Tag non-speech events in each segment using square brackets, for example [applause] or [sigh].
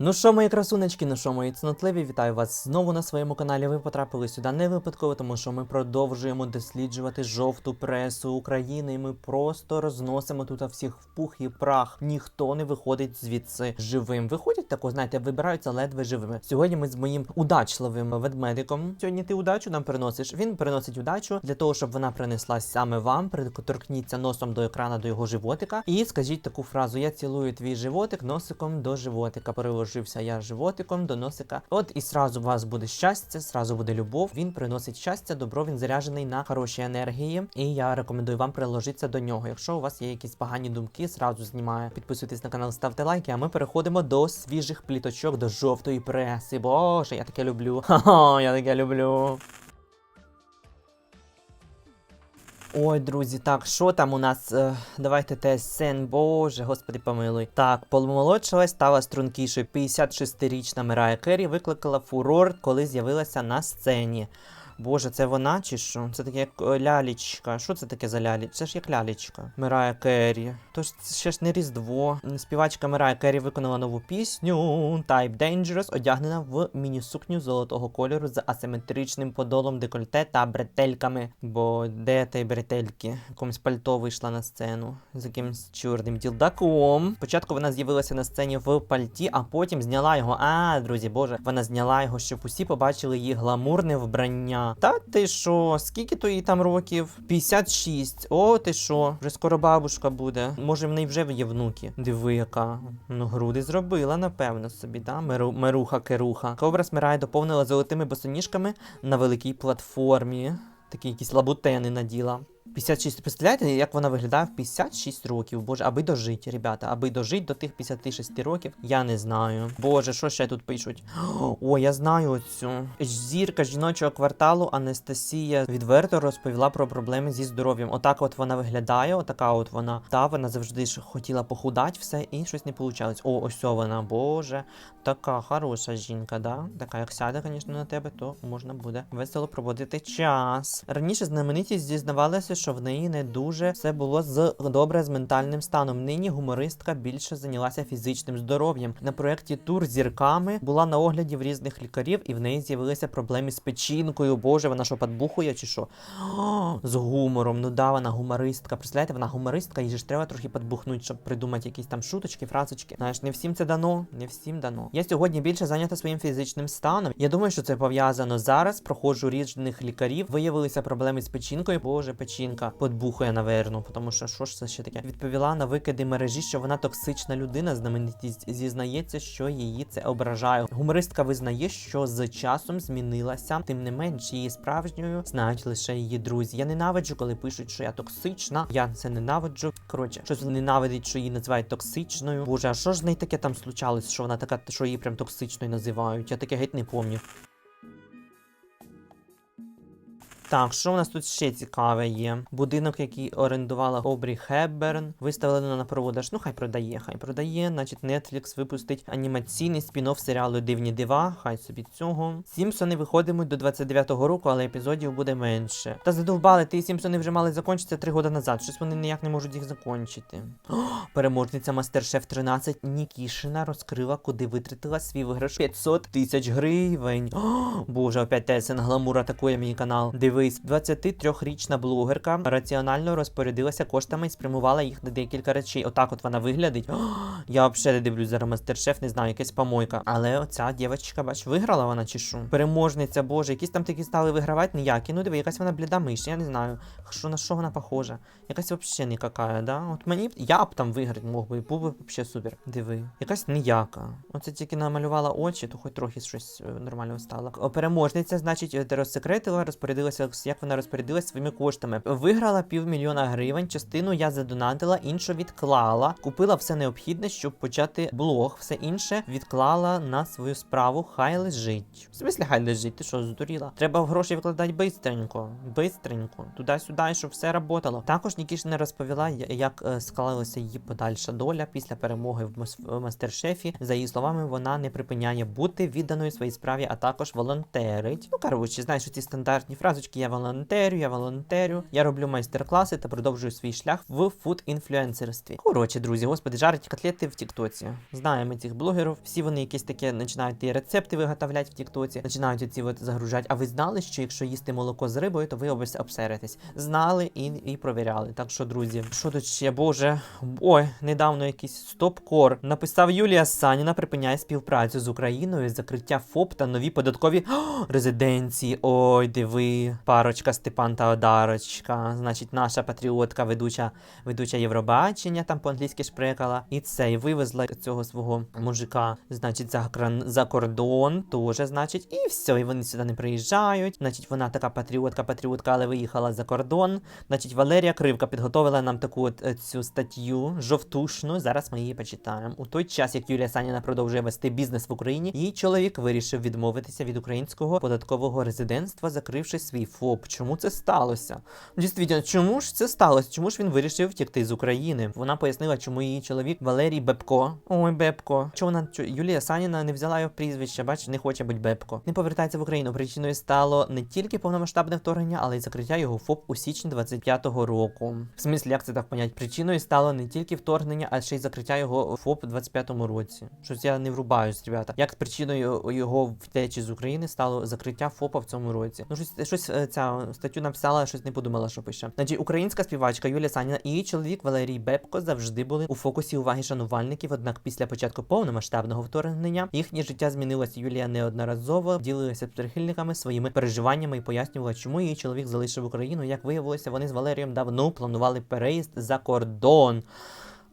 Ну що, мої красунечки, ну що, мої цнотливі, вітаю вас знову на своєму каналі. Ви потрапили сюди не випадково, тому що ми продовжуємо досліджувати жовту пресу України. І ми просто розносимо тут всіх в пух і прах. Ніхто не виходить звідси живим. Виходять тако, знаєте, вибираються ледве живими. Сьогодні ми з моїм удачливим ведмедиком. Сьогодні ти удачу нам приносиш. Він приносить удачу для того, щоб вона принеслась саме вам. Приторкніться носом до екрана до його животика. І скажіть таку фразу: Я цілую твій животик носиком до животика. Переложився я животиком до носика. От і сразу у вас буде щастя, сразу буде любов. Він приносить щастя, добро, він заряджений на хороші енергії. І я рекомендую вам приложитися до нього. Якщо у вас є якісь погані думки, сразу знімаю. Підписуйтесь на канал, ставте лайки. А ми переходимо до свіжих пліточок, до жовтої преси. Боже, я таке люблю. [laughs] Ха-ха, я таке люблю. Ой, друзі, так, що там у нас? Е, давайте ТСН, боже, господи помилуй. Так, помолодшилась, стала стрункішою. 56-річна Мирая Керрі викликала фурор, коли з'явилася на сцені. Боже, це вона чи що? Це таке як е, лялічка. Що це таке за лялі? Це ж як лялічка. Мирая Керрі. Тож це ще ж не Різдво. Співачка Мирая Керрі виконала нову пісню Type Dangerous, одягнена в міні-сукню золотого кольору з асиметричним подолом декольте та бретельками. Бо де та й бретельки? Комусь пальто вийшла на сцену з якимсь чорним ділдаком. Спочатку вона з'явилася на сцені в пальті, а потім зняла його. А, друзі, боже, вона зняла його, щоб усі побачили її гламурне вбрання. Та ти що, скільки то їй там років? 56. О, ти що? Вже скоро бабушка буде. Може, в неї вже є внуки. Диви, яка. Ну, груди зробила, напевно, собі, да? Меру, меруха керуха. Кобра Мирай доповнила золотими босоніжками на великій платформі. Такі якісь лабутени наділа. 56. Представляєте, як вона виглядає в 56 років? Боже, аби дожить, ребята, аби дожить до тих 56 років, я не знаю. Боже, що ще тут пишуть? О, я знаю оцю. Зірка жіночого кварталу Анастасія відверто розповіла про проблеми зі здоров'ям. Отак от вона виглядає, отака от вона. Та вона завжди ж хотіла похудати все і щось не вийшло. О, ось вона, боже. Така хороша жінка, да? Така, як сяде, звісно, на тебе, то можна буде весело проводити час. Раніше знаменитість зізнавалася, що в неї не дуже все було з добре з ментальним станом. Нині гумористка більше зайнялася фізичним здоров'ям. На проєкті Тур зірками була на огляді в різних лікарів, і в неї з'явилися проблеми з печінкою. Боже, вона що подбухує чи що? [gasps] З гумором. Ну да, вона гумористка. Представляєте, вона гумористка, їй ж треба трохи подбухнути, щоб придумати якісь там шуточки, фразочки. Знаєш, не всім це дано, не всім дано. Я сьогодні більше зайнята своїм фізичним станом. Я думаю, що це пов'язано зараз. Проходжу різних лікарів. Виявилися проблеми з печінкою. Боже, печінка подбухує, наверно, тому що що ж це ще таке? Відповіла на викиди мережі, що вона токсична людина. Знаменитість зізнається, що її це ображає. Гумористка визнає, що з часом змінилася. Тим не менш, її справжньою знають лише її друзі. Я ненавиджу, коли пишуть, що я токсична. Я це ненавиджу. Коротше, щось ненавидить, що її називають токсичною. Боже, а що ж з нею таке там случалось, що вона така, що її прям токсичною називають? Я таке геть не пам'ятаю. Так, що у нас тут ще цікаве є? Будинок, який орендувала Обрі Хепберн, виставлено на продаж. Ну, хай продає, хай продає. Значить, Netflix випустить анімаційний спін-офф серіалу Дивні дива. Хай собі цього. Сімпсони виходитимуть до 29-го року, але епізодів буде менше. Та задовбали, ті Сімпсони вже мали закінчитися три роки назад. Щось вони ніяк не можуть їх закінчити. О, переможниця Мастершеф 13 Нікішина розкрила, куди витратила свій виграш 500 тисяч гривень. О, Боже, опять Тесен Гламур атакує мій канал. Дивись, 23-річна блогерка раціонально розпорядилася коштами і спрямувала їх на декілька речей. Отак от вона виглядить. О, [gasps] я взагалі не дивлюсь зараз мастер-шеф, не знаю, якась помойка. Але оця дівчинка, бач, виграла вона чи що? Переможниця, боже, якісь там такі стали вигравати ніякі. Ну диви, якась вона бліда миш, я не знаю. Що на що вона похожа? Якась взагалі никакая, да? От мені я б там виграти мог би, був би взагалі супер. Диви. Якась ніяка. Оце тільки намалювала очі, то хоч трохи щось е, нормально стало. Переможниця, значить, е, розсекретила, розпорядилася, як вона розпорядилась своїми коштами. Виграла півмільйона гривень, частину я задонатила, іншу відклала. Купила все необхідне, щоб почати блог. Все інше відклала на свою справу. Хай лежить. В смислі, хай лежить, ти що, здуріла? Треба гроші викладати бистренько. Бистренько. Туди-сюди, щоб все работало. Також Нікішина розповіла, як е, склалася її подальша доля після перемоги в мас- мастер-шефі. За її словами, вона не припиняє бути відданою своїй справі, а також волонтерить. Ну коротше, знаєш, ці стандартні фразочки, я волонтерю, я волонтерю, я роблю майстер-класи та продовжую свій шлях в фуд-інфлюенсерстві. Коротше, друзі, господи, жарить котлети в Тіктоці. Знаємо цих блогерів, всі вони якісь таке починають і рецепти виготовляти в Тіктоці, починають оці от загружати. А ви знали, що якщо їсти молоко з рибою, то ви обс- обсеретесь. Знали і, і провіряли. Так що, друзі, що тут ще, боже. Ой, недавно якийсь стоп-кор. Написав Юлія Саніна, припиняє співпрацю з Україною, закриття ФОП та нові податкові О, [gasps] резиденції. Ой, диви, парочка Степан та Одарочка. Значить, наша патріотка, ведуча, ведуча Євробачення, там по-англійськи шпрекала. І це, і вивезла цього свого мужика, значить, за, кран- за кордон, теж, значить, і все, і вони сюди не приїжджають. Значить, вона така патріотка, патріотка, але виїхала за кордон. Значить, Валерія Кривка підготовила нам таку от е, цю статтю жовтушну. Зараз ми її почитаємо. У той час, як Юлія Саніна продовжує вести бізнес в Україні, її чоловік вирішив відмовитися від українського податкового резидентства, закривши свій ФОП. Чому це сталося? Дійсно, чому ж це сталося? Чому ж він вирішив втекти з України? Вона пояснила, чому її чоловік Валерій Бебко. Ой, Бебко. Чому вона чо- Юлія Саніна не взяла його прізвище? Бач, не хоче бути Бебко. Не повертається в Україну. Причиною стало не тільки повномасштабне вторгнення, але й закриття його ФОП у січні 25-го року. В смислі, як це так понять? Причиною стало не тільки вторгнення, а ще й закриття його ФОП у 25-му році. Щось я не врубаюсь, ребята. Як причиною його втечі з України стало закриття ФОПа в цьому році? Ну щось щось е, ця статтю написала, щось не подумала, що пише. Значить, українська співачка Юлія Саніна і її чоловік Валерій Бебко завжди були у фокусі уваги шанувальників. Однак після початку повномасштабного вторгнення їхнє життя змінилося. Юлія неодноразово ділилася з прихильниками своїми переживаннями і пояснювала, чому її чоловік залишив Україну. Як виявилося, вони з Валерієм давно планували переїзд за кордон.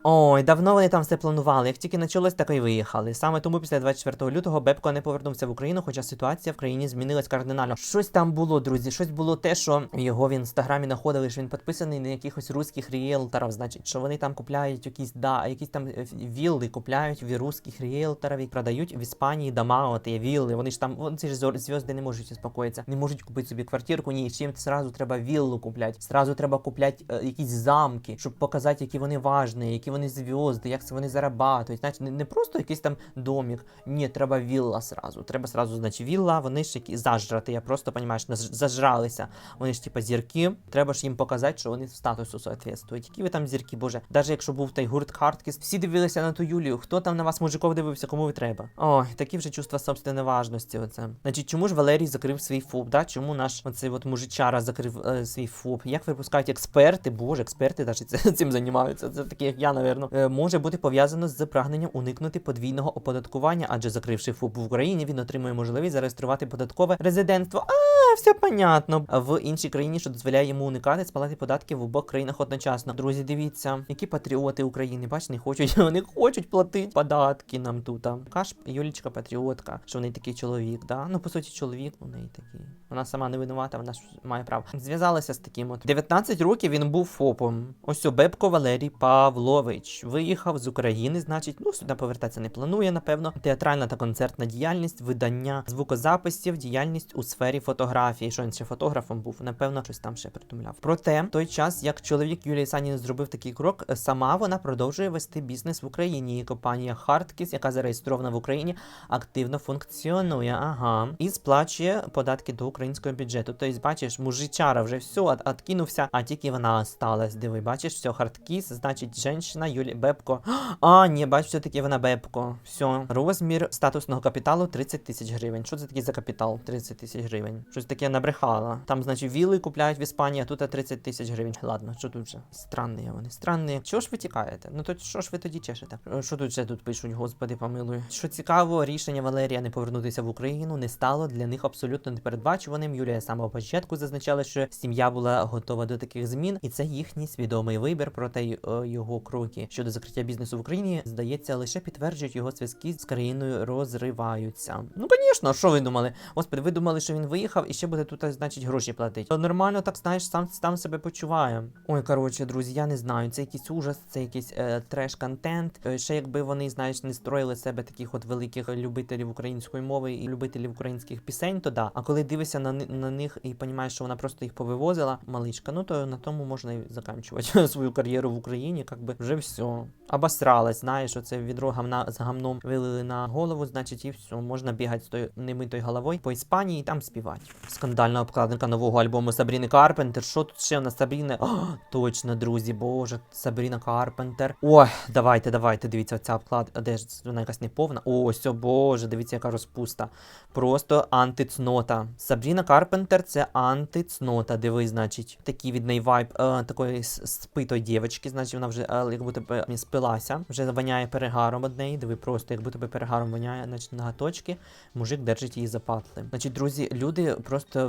Ой, давно вони там все планували. Як тільки почалось, так і виїхали. Саме тому після 24 лютого Бебко не повернувся в Україну, хоча ситуація в країні змінилась кардинально. Щось там було, друзі. Щось було те, що його в інстаграмі знаходили, що він підписаний на якихось русських ріелторів. Значить, що вони там купляють якісь да, якісь там е, вілли, купляють в русських ріелторів і продають в Іспанії дома, от є вілли. Вони ж там, вон ці ж зв'язки не можуть успокоїтися, не можуть купити собі квартирку. Ні, чим зразу треба віллу купляти. Зразу треба купляти е, якісь замки, щоб показати, які вони важні, які вони зв'язки, як це вони зарабатують. Значить, не, просто якийсь там домик. Ні, треба вілла сразу. Треба сразу, значить, вілла, вони ж які зажрати. Я просто наж- зажралися. Вони ж типа зірки. Треба ж їм показати, що вони статусу соответствують. Які ви там зірки, боже. Навіть якщо був той гурт Харткіс, всі дивилися на ту Юлію. Хто там на вас, мужиков, дивився, кому ви треба? Ой, такі вже чувства собственної важності. Оце. Значить, чому ж Валерій закрив свій ФОП? Да? Чому наш оцей от мужичара закрив е, свій ФОП? Як випускають експерти? Боже, експерти навіть цим займаються. Це такі, як я, напевно. Е, може бути пов'язано з прагненням уникнути подвійного оподаткування, адже закривши ФОП в Україні, він отримує можливість зареєструвати податкове резидентство. А, все понятно. В іншій країні, що дозволяє йому уникати сплати податків в обох країнах одночасно. Друзі, дивіться, які патріоти України, бач, не хочуть, [laughs] вони хочуть платити податки нам тут. ж Юлічка патріотка, що в неї такий чоловік, да? Ну, по суті, чоловік у неї такий. Вона сама не винувата, вона ж має право. Зв'язалася з таким от. 19 років він був ФОПом. Ось Бебко Валерій Павлович. Виїхав з України, значить, ну сюди повертатися не планує, напевно. Театральна та концертна діяльність, видання звукозаписів, діяльність у сфері фотографії. Що він ще фотографом був, напевно, щось там ще придумляв. Проте, в той час, як чоловік Юлії Саніни зробив такий крок, сама вона продовжує вести бізнес в Україні. Її компанія Hardkiss, яка зареєстрована в Україні, активно функціонує. Ага, і сплачує податки до українського бюджету. Тобто, бачиш, мужичара вже все от, откинувся, а тільки вона осталась. Диви, бачиш, все, Hardkiss, значить, женщина Юлі Бебко. А, ні, бачиш, все-таки вона Бебко. Все, розмір статусного капіталу 30 тисяч гривень. Що це таке за капітал? 30 тисяч гривень. Щось таке набрехала. Там, значить, віли купляють в Іспанії, а тут 30 тисяч гривень. Ладно, що тут вже? Странні вони, странні. Чого ж ви тікаєте? Ну то що ж ви тоді чешете? Е, Що тут ще тут пишуть, господи, помилуй. Що цікаво, рішення Валерія не повернутися в Україну не стало для них абсолютно непередбачуваним. Юлія з самого початку зазначала, що сім'я була готова до таких змін, і це їхній свідомий вибір. Проте е, його кроки щодо закриття бізнесу в Україні, здається, лише підтверджують його зв'язки з країною розриваються. Ну, звісно, що ви думали? Господи, ви думали, що він виїхав і ще буде тут, значить, гроші платити. Нормально, так знаєш, сам сам себе почуває. Ой, коротше, друзі, я не знаю. Це якийсь ужас, це якийсь е, треш-контент. Е, ще якби вони, знаєш, не строїли себе таких от великих любителів української мови і любителів українських пісень, то да. А коли дивишся на, на них і розумієш, що вона просто їх повивозила, маличка, ну то на тому можна і заканчувати [laughs] свою кар'єру в Україні. Як би вже все. Обосралась, знаєш, оце відро гамна з гамном вилили на голову, значить, і все. Можна бігати з тою немитою головою по Іспанії і там співати. Скандальна обкладинка нового альбому Сабріни Карпентер. Що тут ще у нас Сабріна? О, точно, друзі, боже, Сабріна Карпентер. Ой, давайте, давайте, дивіться, оця обклад. А Де ж вона якась неповна? О, ось, о, боже, дивіться, яка розпуста. Просто антицнота. Сабріна Карпентер це антицнота. Диви, значить, такий від неї вайб е, такої спитої дівчинки, значить, вона вже е, як будто б не спилася, вже воняє перегаром од неї. Диви, просто як будто би перегаром воняє, значить, ноготочки. Мужик держить її за патли. Значить, друзі, люди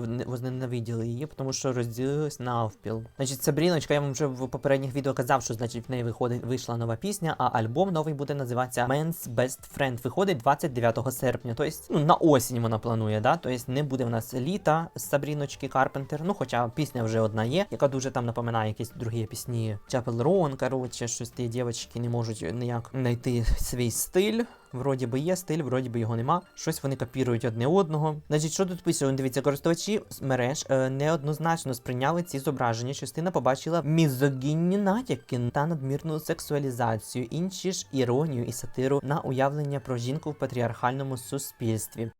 не- возненавиділи її, тому що розділились навпіл. Значить, Сабріночка, я вам вже в попередніх відео казав, що значить в неї виходить вийшла нова пісня, а альбом новий буде називатися Men's Best Friend. Виходить 29 серпня. Тобто, ну на осінь вона планує, да? Тобто не буде в нас літа з Сабріночки Карпентер. Ну, хоча пісня вже одна є, яка дуже там напоминає якісь другі пісні. Чапел Рон, коротше, щось ті дівчатки не можуть ніяк знайти свій стиль. Вроді би є стиль, вроді би його нема. Щось вони копірують одне одного. Значить, що тут пише? Дивіться, користувачі мереж е, неоднозначно сприйняли ці зображення. Частина побачила мізогінні натяки та надмірну сексуалізацію, інші ж іронію і сатиру на уявлення про жінку в патріархальному суспільстві.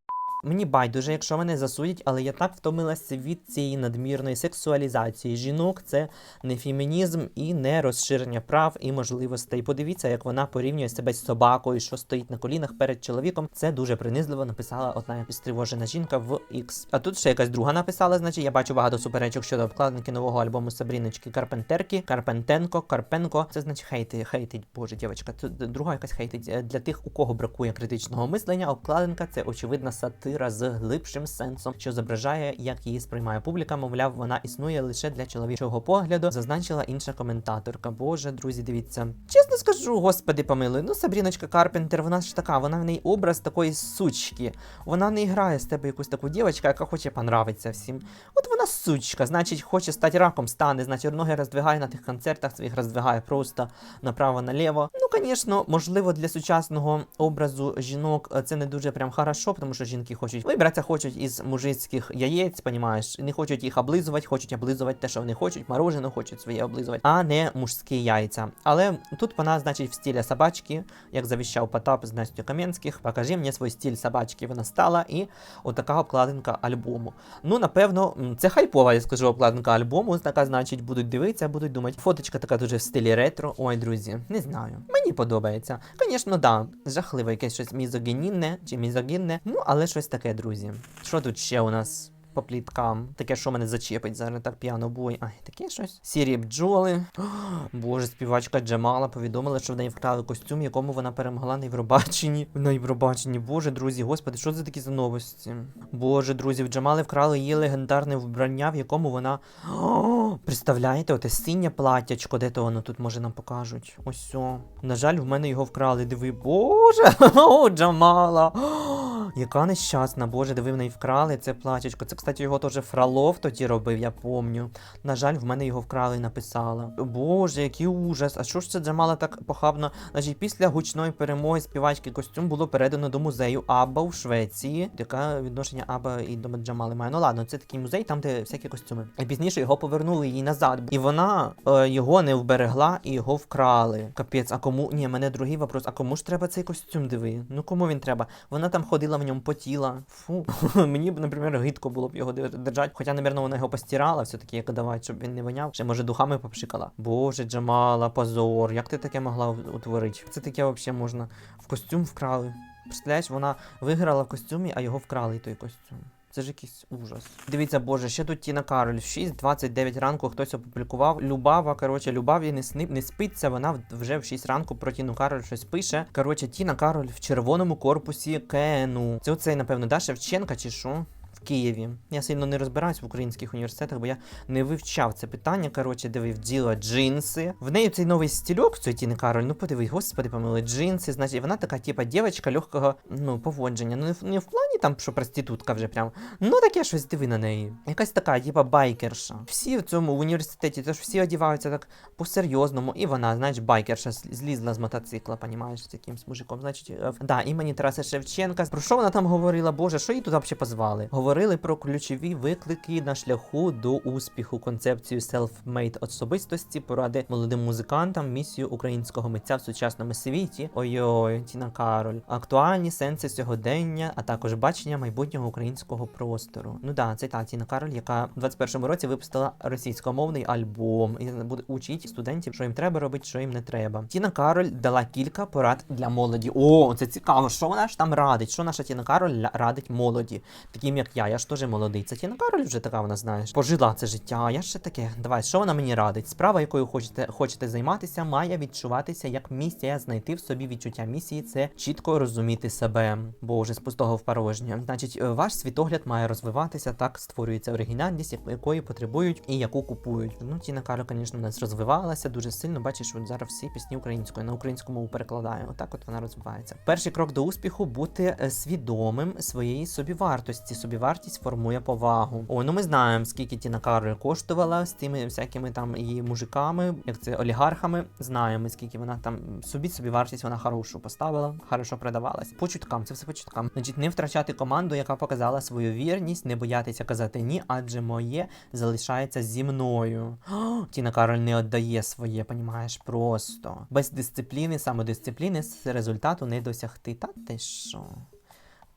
Мені байдуже, якщо мене засудять, але я так втомилася від цієї надмірної сексуалізації жінок. Це не фемінізм і не розширення прав і можливостей. Подивіться, як вона порівнює себе з собакою, що стоїть на колінах перед чоловіком. Це дуже принизливо написала одна якась стривожена жінка в X. А тут ще якась друга написала. Значить, я бачу багато суперечок щодо обкладинки нового альбому Сабріночки Карпентерки, Карпентенко, Карпенко. Це значить хейти, хейтить, боже, дівчинка. Тут друга якась хейтить. Е, Для тих, у кого бракує критичного мислення, обкладинка це очевидна сатира з глибшим сенсом, що зображає, як її сприймає публіка. Мовляв, вона існує лише для чоловічого погляду, зазначила інша коментаторка. Боже, друзі, дивіться. Чесно скажу, господи помилуй. Ну, Сабріночка Карпентер, вона ж така, вона в неї образ такої сучки. Вона не грає з тебе якусь таку дівчинку, яка хоче понравитися всім. От вона сучка, значить, хоче стати раком, стане, значить, ноги роздвигає на тих концертах своїх, роздвигає просто направо-наліво. Ну, звісно, можливо, для сучасного образу жінок е, це не дуже прям хорошо, тому що жінки хочуть вибратися, хочуть із мужицьких яєць, понімаєш, не хочуть їх облизувати, хочуть облизувати те, що вони хочуть, мороженое хочуть своє облизувати, а не мужські яйця. Але тут вона, значить, в стилі собачки, як завіщав Потап з Настю Кам'янських, покажи мені свій стиль собачки, вона стала, і отака обкладинка альбому. Ну, напевно, це хайпова, я скажу, обкладинка альбому. Така, значить, будуть дивитися, будуть думати. Фоточка така дуже в стилі ретро. Ой, друзі, не знаю. Мені подобається. Звісно, да, жахливо, якесь щось мізогінне чи мізогінне. Ну, але щось таке, друзі. Що тут ще у нас? По пліткам. Таке, що мене зачепить зараз так п'яно бой. Ай, таке щось. Сірі бджоли. [gasps] Боже, співачка Джамала повідомила, що в неї вкрали костюм, якому вона перемогла на Євробаченні. На Євробаченні. Боже, друзі, господи, що це такі за новості? Боже, друзі, в Джамали вкрали її легендарне вбрання, в якому вона. [gasps] Представляєте, оте синє платтячко, де то воно тут може нам покажуть. Ось. На жаль, в мене його вкрали. Диви, боже, [laughs] о, Джамала. О, [gasps] яка нещасна, боже, диви, в неї вкрали це платячко. Це, кстати, його теж Фролов тоді робив, я помню. На жаль, в мене його вкрали і написала. Боже, який ужас. А що ж це Джамала так похабно? Значить, після гучної перемоги співачки костюм було передано до музею Аба у Швеції. Яке відношення Аба і до Джамали має? Ну ладно, це такий музей, там, де всякі костюми. І пізніше його повернули їй назад. І вона е, його не вберегла і його вкрали. Капець, а кому. Ні, мене другий вопрос. А кому ж треба цей костюм диви? Ну кому він треба? Вона там ходила в ньому потіла. Фу. [laughs] Мені б, наприклад, гидко було б його дер- держати. Хоча, напевно, вона його постирала, все-таки як давати, щоб він не воняв. Ще може духами попшикала. Боже, Джамала, позор. Як ти таке могла утворити? Це таке взагалі можна. В костюм вкрали. Представляєш, вона виграла в костюмі, а його вкрали той костюм. Це ж якийсь ужас. Дивіться, боже, ще тут Тіна Кароль. В 6.29 ранку хтось опублікував. Любава, коротше, Любаві не, сни, не спиться, вона вже в 6 ранку про Тіну Кароль щось пише. Коротше, Тіна Кароль в червоному корпусі КНУ. Це оцей, напевно, да, Шевченка чи що? Києві. Я сильно не розбираюсь в українських університетах, бо я не вивчав це питання. Коротше, дивив діла джинси. В неї цей новий стільок, цієї Тіни Кароль. Ну подивись, господи, помили джинси. Значить, вона така, типа, дівчинка легкого ну, поводження. Ну, не в, плані там, що проститутка вже прям. Ну таке щось диви на неї. Якась така, типа, байкерша. Всі в цьому в університеті, тож всі одягаються так по-серйозному. І вона, знаєш, байкерша злізла з мотоцикла, понімаєш, з якимсь мужиком. Значить, е, да, імені Тараса Шевченка. Про що вона там говорила? Боже, що її тут взагалі позвали? Говорила поговорили про ключові виклики на шляху до успіху, концепцію self-made особистості, поради молодим музикантам, місію українського митця в сучасному світі. Ой-ой, Тіна Кароль, актуальні сенси сьогодення, а також бачення майбутнього українського простору. Ну да, це та Тіна Кароль, яка в 21-му році випустила російськомовний альбом і буде учити студентів, що їм треба робити, що їм не треба. Тіна Кароль дала кілька порад для молоді. О, це цікаво. Що вона ж там радить? Що наша Тіна Кароль радить молоді, таким як я. Я ж теж молодий. Це Тіна Кароль вже така, вона знаєш. Пожила це життя. Я ще таке. Давай, що вона мені радить? Справа, якою хочете хочете займатися, має відчуватися як місія, знайти в собі відчуття місії. Це чітко розуміти себе. Боже, з пустого в. Значить, е, ваш світогляд має розвиватися, так створюється оригінальність, якої потребують і яку купують. Ну, Тіна Кароль, звісно, у нас розвивалася дуже сильно. Бачиш, от зараз всі пісні українською на українську мову перекладаю. Отак от вона розвивається. Перший крок до успіху бути е, свідомим своєї собівартості. Собівартість формує повагу. О, ну ми знаємо, скільки Тіна Кароль коштувала з тими всякими там її мужиками, як це олігархами. Знаємо, скільки вона там собі собівартість вона хорошу поставила, хорошо продавалась. По чуткам, це все по чуткам. Значить, не втрачати команду, яка показала свою вірність, не боятися казати ні, адже моє залишається зі мною. [gasps] Тіна Кароль не віддає своє, понімаєш, просто. Без дисципліни, самодисципліни з результату не досягти. Та ти що?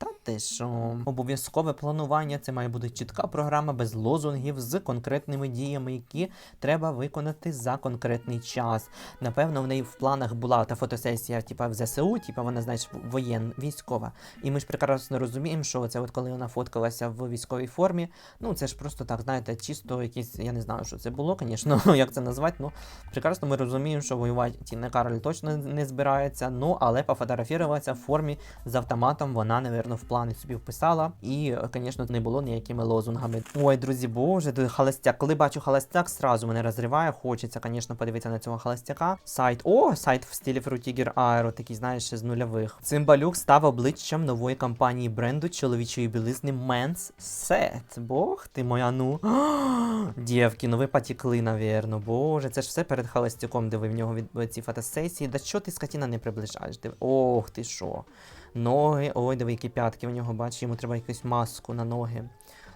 Та ти що? Обов'язкове планування це має бути чітка програма без лозунгів з конкретними діями, які треба виконати за конкретний час. Напевно, в неї в планах була та фотосесія, типа в ЗСУ, типа вона, знаєш, воєн, військова. І ми ж прекрасно розуміємо, що це от коли вона фоткалася в військовій формі, ну це ж просто так, знаєте, чисто якісь, я не знаю, що це було, звісно, [laughs] як це назвати. Ну прекрасно ми розуміємо, що воювати Тіна Кароль точно не збирається. Ну але пофотографуватися в формі з автоматом вона, напевно, в плани собі вписала. І, звісно, не було ніякими лозунгами. Ой, друзі, боже, холостяк. Коли бачу холостяк, сразу мене розриває. Хочеться, звісно, подивитися на цього холостяка. Сайт, о, сайт в стилі Fruitiger Aero, такий, знаєш, ще з нульових. Цимбалюк став обличчям нової кампанії бренду чоловічої білизни Men's Set. Бог ти моя, ну. [gasps] Дівки, ну ви потекли, навірно. Боже, це ж все перед холостяком, де ви в нього від ці фотосесії. Да що ти скотіна не приближаєш? Ох ти що. Ноги, ой, диви, які п'ятки в нього, бач, йому треба якусь маску на ноги.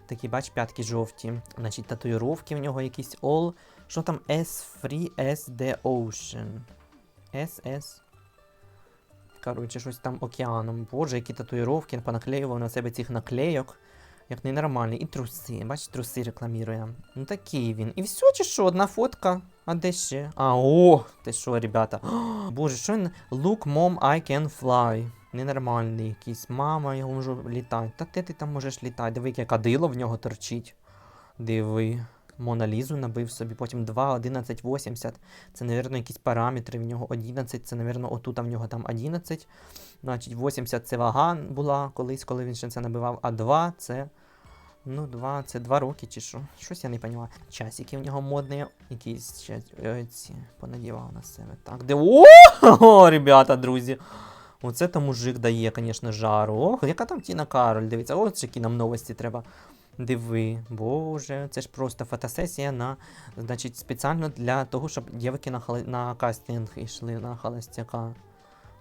Такі, бач, п'ятки жовті. Значить, татуїровки в нього якісь all. Що там S Free S The Ocean. SS. Коротше, щось там океаном. Боже, які татуїровки, понаклеював на себе цих наклейок. Як ненормальний. І труси. Бачиш, труси рекламірує. Ну такий він. І все, чи що, одна фотка. А де ще? А, о, ти що, ребята? О, [gasps] Боже, що він? Look, mom, I can fly. Ненормальний якийсь. Мама, я можу літати. Та де ти там можеш літати? Диви, яке кадило в нього торчить. Диви. Моналізу набив собі, потім 2, 11, 80. Це, напевно, якісь параметри в нього 11, це, напевно, отут в нього там 11. Значить, 80 це вага була колись, коли він ще це набивав, а 2 це. Ну, 2, це 2 роки чи що. Щось я не розумію. Часики в нього модні, якісь ще е, понадівав на себе. Так, де. О, [laughs] ребята, друзі. Оце там мужик дає, звісно, жару. Ох, яка там Тіна Кароль, дивіться, ось які нам новості треба. Диви, боже, це ж просто фотосесія на, значить, спеціально для того, щоб дівки на, хали- на кастинг йшли на холостяка.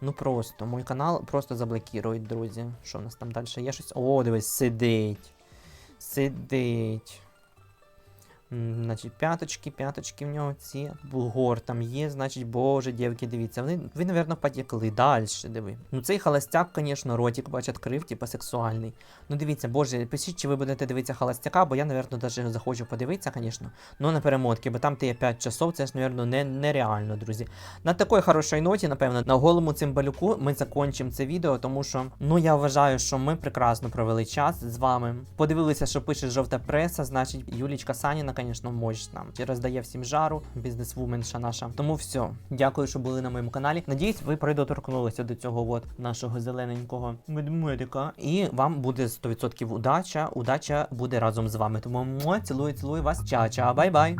Ну просто, мой канал просто заблокірують, друзі. Що в нас там далі є щось? О, дивись, сидить. Сидить. Значить, п'яточки, п'яточки в нього ці. Бугор там є, значить, боже, дівки, дивіться. Вони, ви, напевно, потекли далі, диви. Ну цей холостяк, звісно, ротик, бач, відкрив, типа сексуальний. Ну дивіться, боже, пишіть, чи ви будете дивитися холостяка, бо я, напевно, навіть захочу подивитися, звісно. Ну на перемотки, бо там ти є 5 часов, це ж, напевно, не, нереально, друзі. На такій хорошій ноті, напевно, на голому цимбалюку ми закончимо це відео, тому що, ну я вважаю, що ми прекрасно провели час з вами. Подивилися, що пише жовта преса, значить, Юлічка Саніна, звісно, мощна. Чи роздає всім жару, бізнесвуменша наша. Тому все. Дякую, що були на моєму каналі. Надіюсь, ви придоторкнулися до цього от нашого зелененького медмедика. І вам буде 100% удача. Удача буде разом з вами. Тому цілую, цілую вас. Ча-ча, бай-бай.